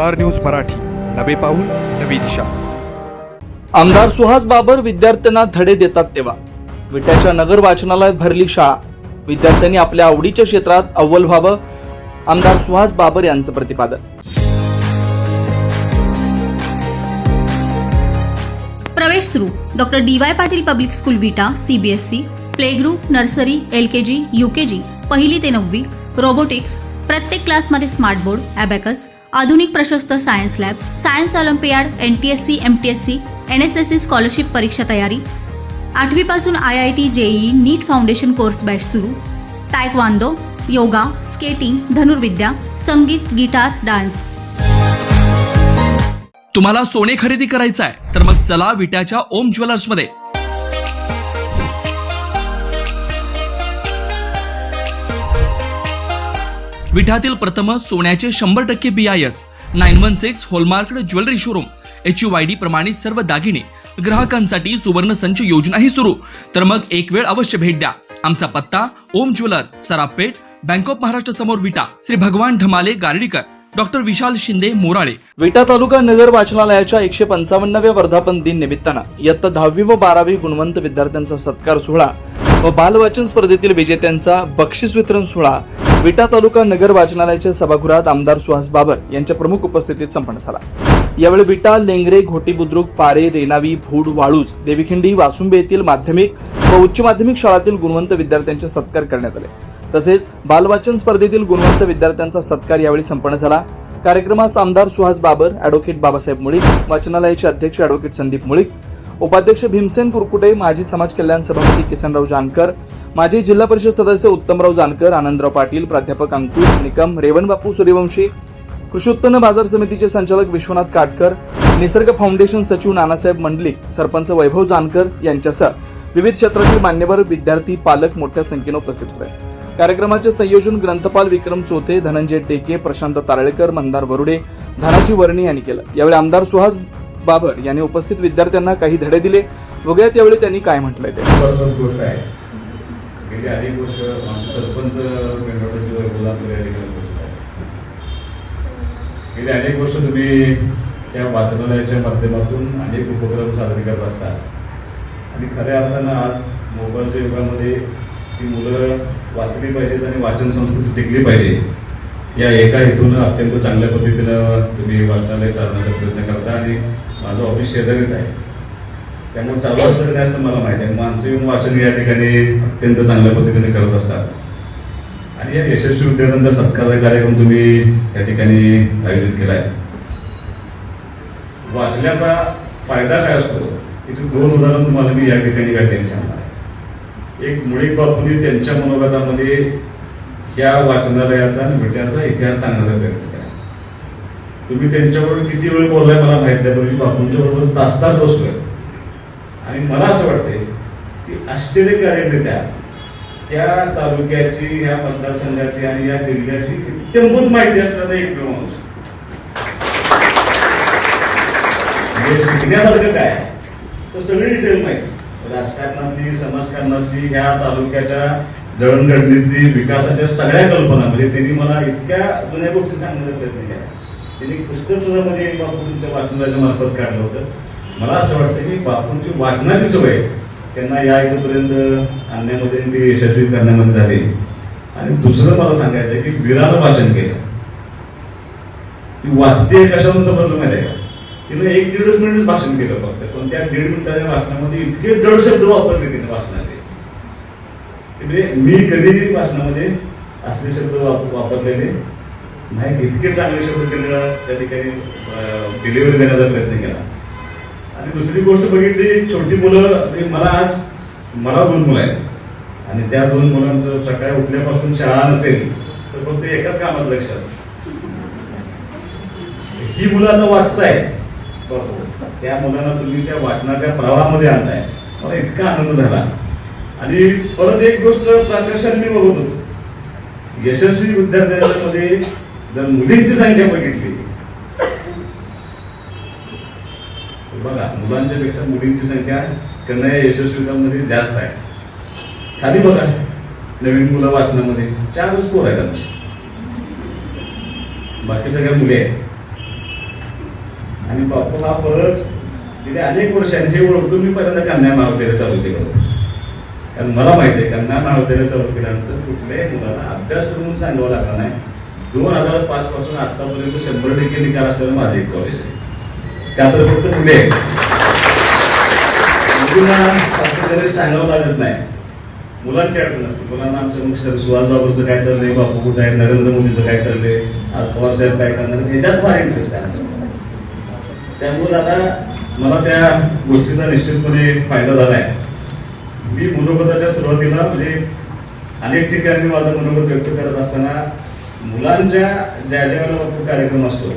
Star news Marathi. नवे पाऊल नवी दिशा. आमदार सुहास बाबर विद्यार्थ्यांना धडे देतात तेव्हा. विट्याच्या नगर वाचनालयात भरली शाळा. विद्यार्थ्यांनी आपल्या आवडीच्या क्षेत्रात अव्वल व्हावं आमदार सुहास बाबर यांचं प्रतिपादन. प्रवेश सुरू. Doctor D Y Patil public school Vita CBSE play group nursery L K G U K G पहिली ते नववी रोबोटिक्स प्रत्येक क्लासमध्ये स्मार्ट बोर्ड ॲबॅकस आधुनिक प्रशस्त science lab science olympiad N T S C M T S C N S S C scholarship परीक्षा तयारी. आठवीपासून I I T JEE NEET foundation course batch सुरू. तायकवांदो योगा स्केटिंग धनुर्विद्या संगीत guitar dance तुम्हाला सोने खरेदी करायचं आहे तर मग चला विट्याच्या ओम ज्वेलर्समध्ये. विठातील प्रथमच प्रथम सोन्याचे शंभर टक्के B I S nine one six hallmarked jewellery showroom H U I D प्रमाणित सर्व दागिने ग्राहकांसाठी सुवर्ण संच योजनाही सुरू. तर मग एक वेळ अवश्य भेट द्या. आमचा पत्ता Om jewellers Sarapeth bank of Maharashtra समोर विटा. श्री भगवान ढमाले गार्डीकर डॉक्टर विशाल शिंदे मोराळे. विटा तालुका नगर वाचनालयाच्या एकशे पंचावन्नव्या वर्धापन दिन निमित्तानं इयत्ता दहावी व बारावी गुणवंत विद्यार्थ्यांचा सत्कार सोहळा व बालवाचन स्पर्धेतील विजेत्यांचा बक्षीस वितरण सोहळा विटा तालुका नगर वाचनालयाच्या सभागृहात आमदार सुहास बाबर यांच्या प्रमुख उपस्थितीत संपन्न झाला. यावेळी विटा लेंगरे घोटी बुद्रुक पारे रेणावी भूड वाळूज देवीखिंडी वासुंबे येथील माध्यमिक व उच्च माध्यमिक शाळातील गुणवंत विद्यार्थ्यांचे सत्कार करण्यात आले. तसेच बालवाचन स्पर्धेतील गुणवंत विद्यार्थ्यांचा सत्कार यावेळी संपन्न झाला. कार्यक्रमास आमदार सुहास बाबर ॲडव्होकेट बाबासाहेब मुळीक वाचनालयाचे अध्यक्ष ॲडव्होकेट संदीप मुळीक उपाध्यक्ष भीमसेन कुरकुटे माजी समाज कल्याण सभापती किसनराव जानकर माजी जिल्हा परिषद सदस्य उत्तमराव जानकर आनंदराव पाटील प्राध्यापक अंकुश निकम रेवणबापू सूर्यवंशी कृषी उत्पन्न बाजार समितीचे संचालक विश्वनाथ काटकर निसर्ग फाउंडेशन सचिव नानासाहेब मंडलिक सरपंच वैभव जानकर यांच्यासह विविध क्षेत्रातील मान्यवर विद्यार्थी पालक मोठ्या संख्येने उपस्थित होते. कार्यक्रमाचे संयोजन ग्रंथपाल विक्रम चोथे धनंजय टेके प्रशांत तारळेकर मंदार वरुडे धनाजी वर्णी यांनी केलं. यावेळी आमदार सुहास बाबर यांनी उपस्थित विद्यार्थ्यांना काही धडे दिले. वगैरे त्यावेळी त्यांनी काय म्हटलंय ते. गोष्ट आहे. गेली अनेक वर्ष सरपंच गेली अनेक वर्ष तुम्ही त्या वाचनालयाच्या माध्यमातून अनेक उपक्रम साजरे करत असता आणि खऱ्या अर्थानं आज मोबाईलच्या युगामध्ये ती मुलं वाचली पाहिजेत आणि वाचन संस्कृती टिकली पाहिजे. या एका हेतूनं अत्यंत चांगल्या पद्धतीनं तुम्ही वाचनालय चालण्याचा प्रयत्न करता आणि माझं ऑफिस शेजारीच आहे. त्यामुळे चालू असतं काय असतं मला माहिती आहे. मानसिक वाचन या ठिकाणी अत्यंत चांगल्या पद्धतीने करत असतात. आणि या यशस्वी विद्यार्थ्यांचा सत्कार कार्यक्रम तुम्ही या ठिकाणी आयोजित केला आहे वाचण्याचा फायदा काय असतो? तिथे दोन उदाहरण तुम्हाला मी या ठिकाणी काय सांगणार आहे. एक मुळी बापूंनी त्यांच्या मनोगतामध्ये या वाचनालयाचा आणि भेट्याचा इतिहास सांगण्याचा प्रयत्न तुम्ही त्यांच्याबरोबर किती वेळ बोललाय मला माहीत नाही पण मी बापूंच्या बरोबर तास तास बसलोय. आणि मला असं वाटतंय की आश्चर्यकारकरित्या त्या तालुक्याची या मतदारसंघाची आणि या जिल्ह्याची इत्यंभूत माहिती असणारा एक माणूस. म्हणजे शिकण्यासारखं काय? तर सगळी डिटेल माहिती. राजकारणातली समाजकारणातली ह्या तालुक्याच्या जळणघडणीतली विकासाच्या सगळ्या कल्पना. म्हणजे त्यांनी मला इतक्या जुन्या गोष्टी सांगण्याचा प्रयत्न केला. त्यांनी पुस्तक सुद्धा मध्ये बापूंच्या वाचनाच्या मार्फत काढलं होतं. मला असं वाटतं की बापूंची वाचनाची सवय त्यांना या इथपर्यंत आणण्यामध्ये ते यशस्वी करण्यामध्ये झाली. आणि दुसरं मला सांगायचं की विरानं वाचन केलं. ती वाचते कशावरून समजलं माहिती आहे का? तिनं एक दीड मिनिटच भाषण केलं फक्त. पण त्या दीड मिनिटाच्या भाषणामध्ये इतके जड शब्द वापरले तिने भाषणाचे म्हणजे मी कधीही भाषणामध्ये असले शब्द वापरलेले नाही इतके चांगले शब्द त्यांना त्या ठिकाणी डिलिव्हरी देण्याचा प्रयत्न केला. आणि दुसरी गोष्ट बघितली छोटी मुलं मला आज मला दोन मुलं आहेत. आणि त्या दोन मुलांचं सकाळी उठल्यापासून शाळा नसेल तर फक्त एकाच कामात लक्ष असतं. ही मुलं आता वाचताय त्या मुलांना तुम्ही त्या वाचनाच्या प्रवाहामध्ये आणताय. मला इतका आनंद झाला. आणि परत एक गोष्ट प्राकर्षाने मी बघत होतो. यशस्वी विद्यार्थ्यांमध्ये जर मुलींची संख्या बघितली. बघा मुलांच्या पेक्षा मुलींची संख्या त्यांना या यशस्वीतांमध्ये जास्त आहे. खाली बघा नवीन मुलं वाचनामध्ये चारच पोर आहेत आमची. बाकी सगळ्या मुली आहेत. आणि बापू हा फरक गेले अनेक वर्षांनी हे ओळखून मी पहिल्यांदा कन्या महाविद्यालय चालू केलं होतं. कारण मला माहिती आहे कन्या महाविद्यालय चालू केल्यानंतर कुठल्याही मुलाला अभ्यास करून सांगावं लागला नाही. दोन हजार पाच पासून आतापर्यंत शंभर टक्के निकाल असलेलं माझं एक कॉलेज आहे. त्यात फक्त पुढे आहे. सांगावं लागत नाही. मुलांची अडचण असते. मुलांना आमच्या मुख्य सुहास बाबूचं काय चाललंय? बापू कुठे आहे? नरेंद्र मोदीचं काय चाललंय? आज पवार साहेब काय करणार? याच्यात फार इंटरेस्ट आहे. त्यामुळे आता मला त्या गोष्टीचा निश्चितपणे फायदा झालाय. मी मनोगताच्या सुरुवातीला म्हणजे अनेक ठिकाणी माझं मनोगत व्यक्त करत असताना मुलांच्या ज्या ज्या कार्यक्रम असतो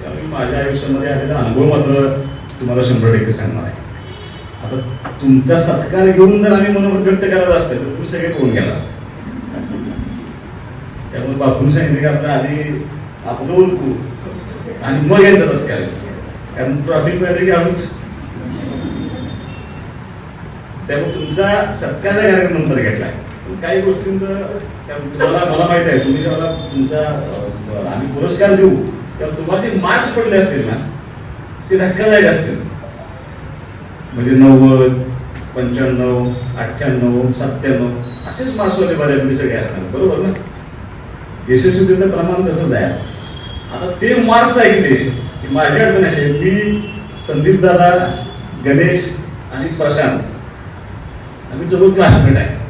त्यावेळी माझ्या आयुष्यामध्ये आलेला अनुभव मात्र तुम्हाला शंभर टक्के सांगणार आहे. आता तुमचा सत्कार घेऊन जर आम्ही मनोमत व्यक्त करत असतो तर तुम्ही सगळे कोण गेला असता. त्यामुळे बापून सांगितले की आपलं आधी आपलं ओळखू आणि मग यांचा सत्कार. कारण ट्रॉफिकमध्ये की आम्हीच. त्यामुळे तुमचा सत्कारचा कार्यक्रम नंतर घेतला आहे काही गोष्टींचं त्या- तुम्हाला मला माहीत आहे तुम्ही जेव्हा तुमचा आम्ही पुरस्कार देऊ तेव्हा तुम्हाला जे मार्क्स पडले असतील ना ते धक्कादायक असतील. म्हणजे नव्वद पंच्याण्णव अठ्ठ्याण्णव सत्त्याण्णव असेच मार्क्सवाले बऱ्यापैकी सगळे असणार बरोबर ना? यशस्वीतेचं प्रमाण तसंच आहे. आता ते मार्क्स ऐकले की माझी अडचण अशी आहे, मी संदीप दादा गणेश आणि प्रशांत. आम्ही जवळ क्लासमेट आहे.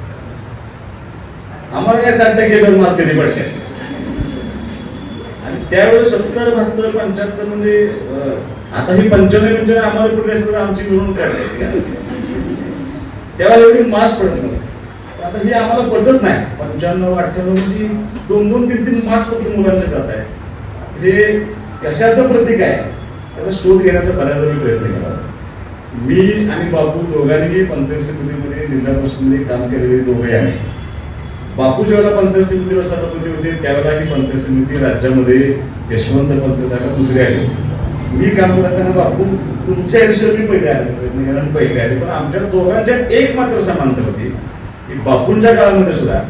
आम्हाला काय साठ की मार्क कधी पडले? आणि त्यावेळेस सत्तर बहात्तर पंच्याहत्तर म्हणजे आता ही पंच्याण्णव म्हणजे आम्हाला कुठे असतं तर आमची मिळून काढली तेव्हा एवढी मास पडत नव्हती. आता हे आम्हाला पचत नाही. पंच्याण्णव अठ्ठ्याण्णव म्हणजे दोन दोन तीन तीन मास फक्त मुलांचे जात आहे हे कशाचं प्रतीक आहे? त्याचा शोध घेण्याचा बऱ्याच वेळी प्रयत्न केला. मी आणि बापू दोघांनीही पंचायत समितीमध्ये जिल्हा परिषदमध्ये काम केलेले दोघे आहे बापू ज्यावेळेला पंचायत समितीवर सभापती होते त्यावेळेला ही पंचायत समिती राज्यामध्ये यशवंत पंत जागा दुसरी आली मी काम करत असताना बापू तुमच्या आयुष्यात मी पहिले आले कारण पहिले आले. पण आमच्या दोघांच्या एक मात्र समानता होती. की बापूंच्या काळामध्ये सुद्धा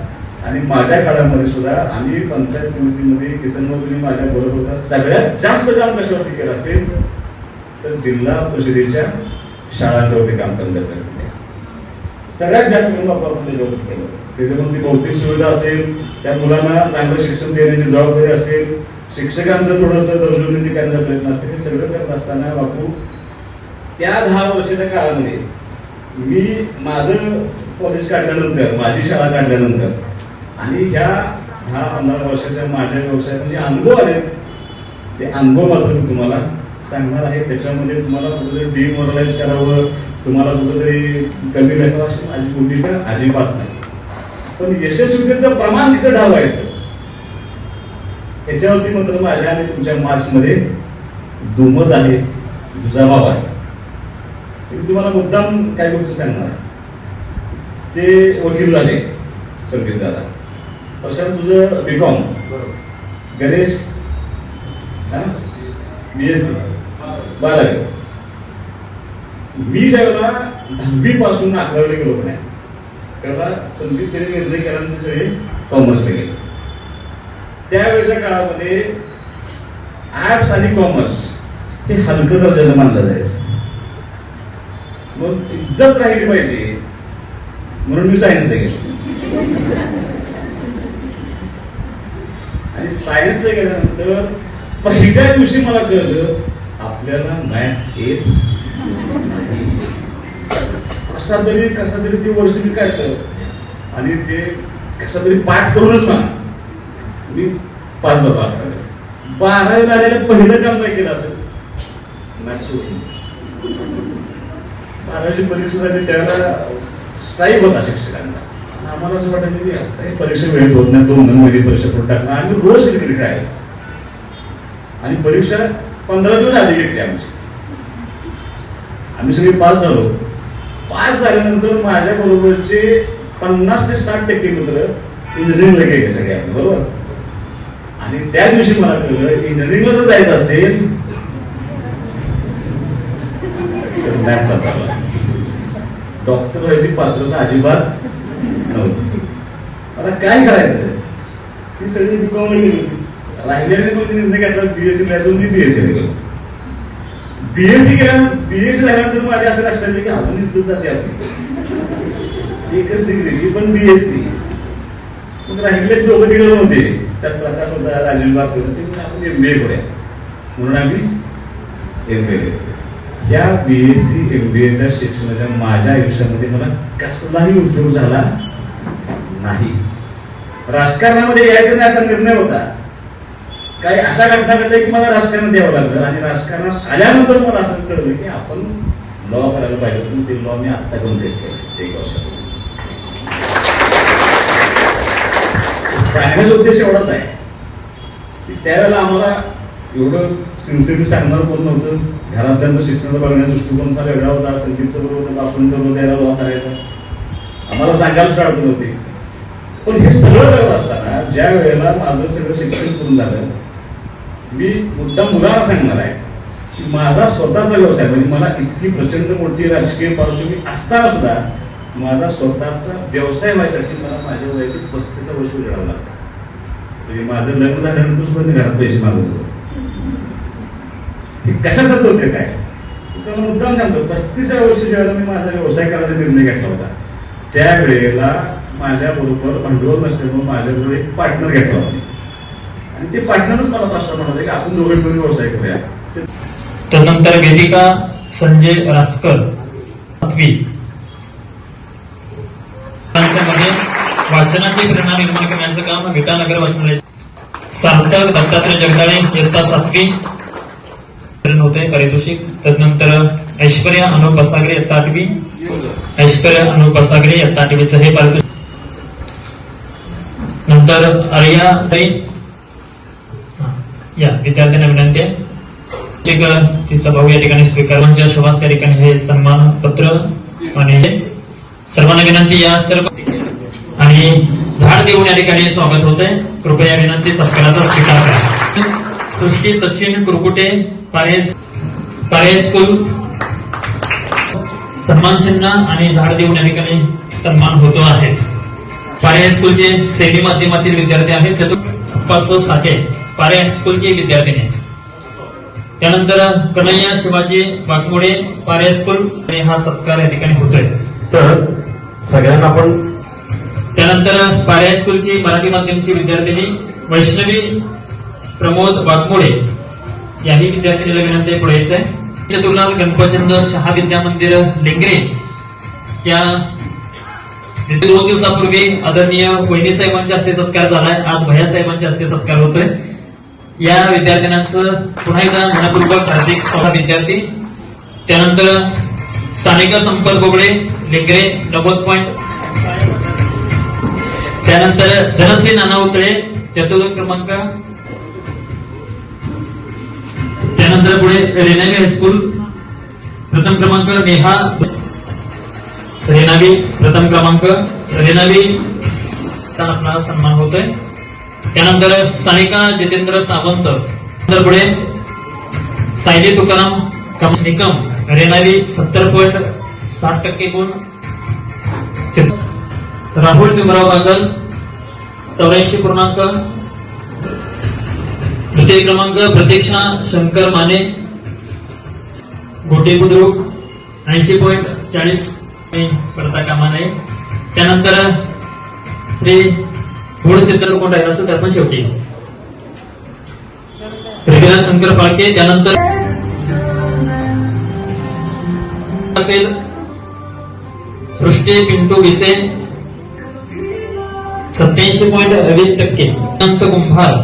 आणि माझ्या काळामध्ये सुद्धा आम्ही पंचायत समितीमध्ये किसनभाऊ तुम्ही माझ्या बरोबर होता. सगळ्यात जास्त काम कशावरती केलं असेल तर जिल्हा परिषदेच्या शाळांवरती काम करण्याचा सगळ्यात जास्त काम बापू आपण त्याच्यावरती केलं. त्याच्यामध्ये भौतिक सुविधा असेल त्या मुलांना चांगलं शिक्षण देण्याची जबाबदारी असेल शिक्षकांचं थोडंसं दर्जोन्नती करण्याचा प्रयत्न असेल हे सगळं करत असताना बापू त्या दहा वर्षाच्या काळामध्ये मी माझं कॉलेज काढल्यानंतर माझी शाळा काढल्यानंतर आणि ह्या दहा पंधरा वर्षाच्या माझ्या व्यवसायात जे अनुभव आले ते अनुभव मात्र मी तुम्हाला सांगणार आहे. त्याच्यामध्ये तुम्हाला कुठेतरी डिमोरलाइज करावं तुम्हाला कुठेतरी कमी लेखावं अशी माझी भूमिका अजिबात नाही. पण यशस्वीतेचं प्रमाण कसं ढावायचं ह्याच्यावरती मात्र माझ्या आणि तुमच्या मार्क्समध्ये दुमत आहे दुजाभाव आहे. मी तुम्हाला मुद्दाम काही गोष्टी सांगणार. ते वकील झाले संदीप दादा. प्रशांत तुझं बीकॉम गणेश बीएससी बारावी मी ज्यावेळेला दहावी पासून अकरावीला गेलो नाही आहे तेव्हा संदीप त्यांनी निर्णय केल्यानंतर सगळे कॉमर्सला गेले. त्यावेळेच्या काळामध्ये आर्ट्स आणि कॉमर्स हे हलकं दर्जाचं मानलं जायचं. मग इज्जत राहिली पाहिजे म्हणून मी सायन्सला गेलो. आणि सायन्सला गेल्यानंतर पहिल्या दिवशी मला कळलं आपल्याला मॅथ्स येत कसा तरी कसा तरी ते वर्ष मी काय आणि ते कसा तरी पाठ करूनच म्हणा मी पाच झालो अकरावी बारावीला आलेलं पहिलं काम काय केलं असेल मॅथ्स होती. बारावीची परीक्षा झाली त्यावेळेला स्ट्राईक होता शिक्षकांचा. आम्हाला असं वाटत की काही परीक्षा वेळेत होत नाही दोन दोन महिने परीक्षा करून टाकणार. आम्ही रोज क्रिकेट आहे. आणि परीक्षा पंधरा दिवस आधी घेतली आमची. आम्ही सगळे पास झालो. पास झाल्यानंतर माझ्या बरोबरचे पन्नास ते साठ टक्के मित्र इंजिनिअरिंगला गेले सगळे आपले बरोबर? आणि त्या दिवशी मला कळलं इंजिनिअरिंगला जर जायचं असेल तर मॅथ्स असावा डॉक्टर व्हायची पात्रता अजिबात नव्हती. आता काय करायचं? ती सगळी बिकॉमला गेली. राहिलेले कोणी निर्णय घेतला बीएससी असून मी बीएससी केलं बीएससी केल्यानंतर बीएससी झाल्यानंतर माझ्या असं लक्षात आलं की अजून इज्जत जाते आपली. एकच डिग्रीची पण बीएससी मग राहिले दोघं तिघं नव्हते त्यात प्रकाश होता राजीव बाग होते ते आपण एम बी ए करूया. म्हणून आम्ही एम बी ए या बीएससी एम बी एच्या शिक्षणाच्या माझ्या आयुष्यामध्ये मला कसलाही उद्योग झाला नाही. राजकारणामध्ये यायचं नाही असा निर्णय होता. काही अशा घटना घडल्या की मला राजकारणात द्यावं लागलं आणि राजकारणात आल्यानंतर मला असं कळलं की आपण लॉ करायला पाहिजे पण ते लॉ मी आत्ता करून केलं एक वर्षापूर्वी. सांगण्याचा उद्देश एवढाच आहे. की त्यावेळेला आम्हाला एवढं सिन्सिअरली सांगणार कोण नव्हतं? घरातल्यांचं शिक्षणाचा बघण्याचा दृष्टिकोन फार वेगळा होता. संगीतचं बरोबर होतं आपण बरोबर यायला लॉ करायचा. आम्हाला सांगायला सुद्धा अडचण होती. पण हे सगळं करत असताना ज्या वेळेला माझं सगळं शिक्षण पूर्ण झालं मी मुद्दा मुलाला सांगणार आहे की माझा स्वतःचा व्यवसाय म्हणजे मला इतकी प्रचंड मोठी राजकीय पार्श्वभूमी असताना सुद्धा माझा स्वतःचा व्यवसाय व्हायसाठी मला माझ्या वैयक्तिक पस्तीसा वर्ष उजाडावं लागतं. म्हणजे माझं लग्न झाल्यानंतर सुद्धा मी घरात पैसे मागवत होतो. हे कशासाठी होते काय? तर मुद्दाम सांगतो पस्तीसा वर्षी ज्यावेळेला मी माझा व्यवसाय करायचा निर्णय घेतला होता. त्यावेळेला माझ्या बरोबर भांडवल नसल्यामुळे माझ्याबरोबर एक पार्टनर घेतला होता. आणि ते पार्टनरच मला प्रश्न म्हणत की आपण दोघे मिळून व्यवसाय करूया. त्यानंतर वेदिका संजय रासकर सातवी त्यांच्यामध्ये वाचनाची प्रेरणा निर्माण करण्याचं काम विटानगर वाचनालय. सार्थक दत्तात्रय जगदाळे इयत्ता सातवी. होते पारितोषिक. त्यानंतर ऐश्वर्या अनुप बसागरे इयत्ता आठवी ऐश्वर्या अनुप बसागरे इयत्ता आठवीचं हे पारितोषिक. नंतर आर्या ताई. या विद्यार्थ्यांना विनंती आहे एक तिचा भाऊ या ठिकाणी स्वीकार म्हणजे सुभाष त्या ठिकाणी हे सन्मान पत्र आणि सर्वांना विनंती या सर्व आणि झाड देऊन या ठिकाणी स्वागत होत आहे कृपया विनंती सत्काराचा स्वीकार करा. सृष्टी सचिन कुरकुटे पारे पारे स्कूल सन्मान चिन्ह आणि झाड देऊन या ठिकाणी सन्मान होतो आहे. पारे हायस्कूलचे सेडी माध्यमातील विद्यार्थी आहेत. चतुर्थ साठे पारे हायस्कूलचे विद्यार्थिनी आहेत. त्यानंतर कन्हैया शिवाजी वाघमोडे पारे हायस्कूल आणि हा सत्कार या ठिकाणी होतोय. सर सगळ्यांना आपण त्यानंतर पारे हायस्कूलची मराठी माध्यमची विद्यार्थिनी वैष्णवी प्रमोद वाघमोडे याही विद्यार्थिनीला विनंती आहे पुढे यायचंय. चतुर्लाल गणपचंद शहा विद्या मंदिर लेंगरे या दोन दिवसापूर्वी आदरणीय वहिनी साहेबांच्या हस्ते सत्कार झालाय. आज भैया साहेबांच्या हस्ते सत्कार होतोय. या विद्यार्थ्यांचं पुन्हा एकदा मनपूर्वक हार्दिक स्वागत विद्यार्थी. त्यानंतर सानिका संपत बोबडे लेकरे नव्वद पॉईंट त्यानंतर धनश्री नाना उतळे चतुर्थ क्रमांक. त्यानंतर पुढे रेनावी हायस्कूल प्रथम क्रमांक नेहा. रेनावी प्रथम क्रमांक रेनावी. चा आपला सन्मान होतोय. त्यानंतर सानिका जितेंद्र सावंत. नंतर पुढे सायली तुकाराम कम- निकम रेनाली सत्तर पॉईंट साठ टक्के गुण. राहुल भीमराव बागल चौऱ्याऐंशी पूर्णांक. तृतीय क्रमांक प्रतीक्षा शंकर माने. गोटे बुद्रुक ऐंशी पॉईंट चाळीस. करता कामा नये त्यानंतर श्री मूळ सिद्धांत कोण राहील असं तर पण शेवटी. रविराज शंकर पाळके त्यानंतर असेल सृष्टी पिंटू विसे सत्याऐंशी पॉईंट वीस टक्के. अनंत कुंभार.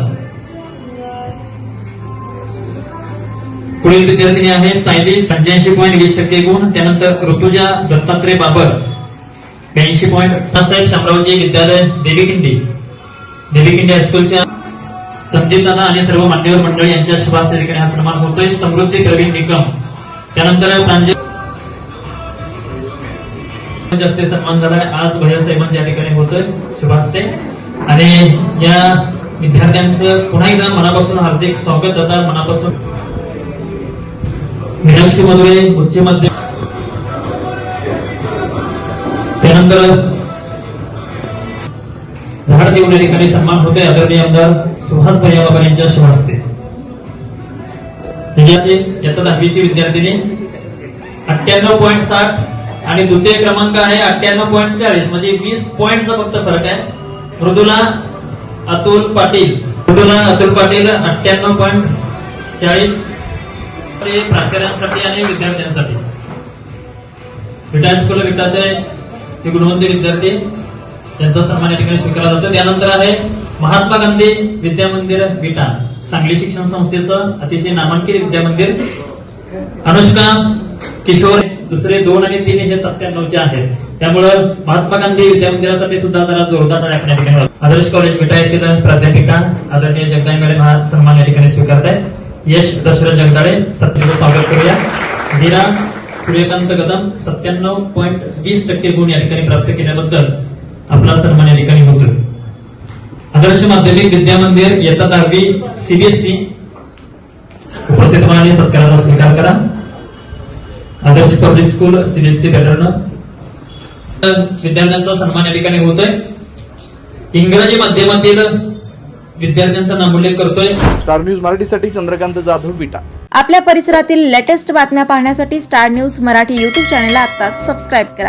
पुढील विद्यार्थिनी आहे सायली पंच्याऐंशी पॉईंट वीस टक्के गुण. त्यानंतर ऋतुजा दत्तात्रय बाबर. ब्याऐंशी पॉईंट साहेब शामरावजी विद्यालय देवीकिंडी इंडिया हायस्कूलच्या संदीप दादा आणि सर्व मान्यवर मंडळी यांच्या शुभास त्या ठिकाणी हा सन्मान होतोय. समृद्धी प्रवीण निकम. त्यानंतर प्रांजल जास्त सन्मान झालाय. आज भैया साहेबांच्या ठिकाणी होतोय शुभास्ते. आणि या विद्यार्थ्यांचं पुन्हा एकदा मनापासून हार्दिक स्वागत. दादा मनापासून मीनाक्षी मधुरे उच्च मध्य त्यानंतर झाड देऊन या ठिकाणी सन्मान होतोय. आदरणीय आमदार सुहास भैया बाबा यांच्या शुभास्ते विजयाची इयत्ता दहावीची विद्यार्थिनी अठ्ठ्याण्णव पॉईंट साठ आणि द्वितीय क्रमांक आहे अठ्ठ्याण्णव पॉईंट चाळीस. म्हणजे वीस पॉईंटचा फक्त फरक आहे. मृदुला अतुल पाटील. मृदुला अतुल पाटील अठ्ठ्याण्णव पॉईंट चाळीस. प्राचार्यांसाठी आणि विद्यार्थ्यांसाठी. विटा स्कूल विटाचे गुणवंत विद्यार्थी. त्यांचा सन्मान या ठिकाणी स्वीकारला जातो. त्यानंतर आहे महात्मा गांधी विद्या मंदिर विटा. सांगली शिक्षण संस्थेचं अतिशय नामांकित विद्या मंदिर. अनुष्का किशोर दुसरे दोन आणि तीन हे सत्त्याण्णवचे आहेत. त्यामुळं महात्मा गांधी विद्या मंदिरासाठी सुद्धा जरा जोरदार टाळ्या ठिकाणी आदर्श कॉलेज विटा येथील प्राध्यापिका आदरणीय जगदाळे मॅडम हा सन्मान या ठिकाणी स्वीकारत आहे यश दशरथ जगदाळे सत्तेचं स्वागत करूया. मीरा सूर्यकांत कदम सत्त्याण्णव पॉईंट वीस टक्के गुण या ठिकाणी प्राप्त केल्याबद्दल आपला सन्मान या ठिकाणी होतो आदर्श माध्यमिक विद्या मंदिर इयत्ता दहावी सीबीएसई उपस्थित आणि सत्काराचा स्वीकार करा. Adarsh public school CBSE pattern विद्यार्थ्यांचा सन्मान या ठिकाणी होतोय. इंग्रजी माध्यमातील विद्यार्थ्यांचा नामोल्लेख करतोय. स्टार न्यूज मराठीसाठी चंद्रकांत जाधव विटा. आपल्या परिसरातील लेटेस्ट बातम्या पाहण्यासाठी स्टार न्यूज मराठी यूट्यूब चॅनलला आत्ताच सबस्क्राईब करा.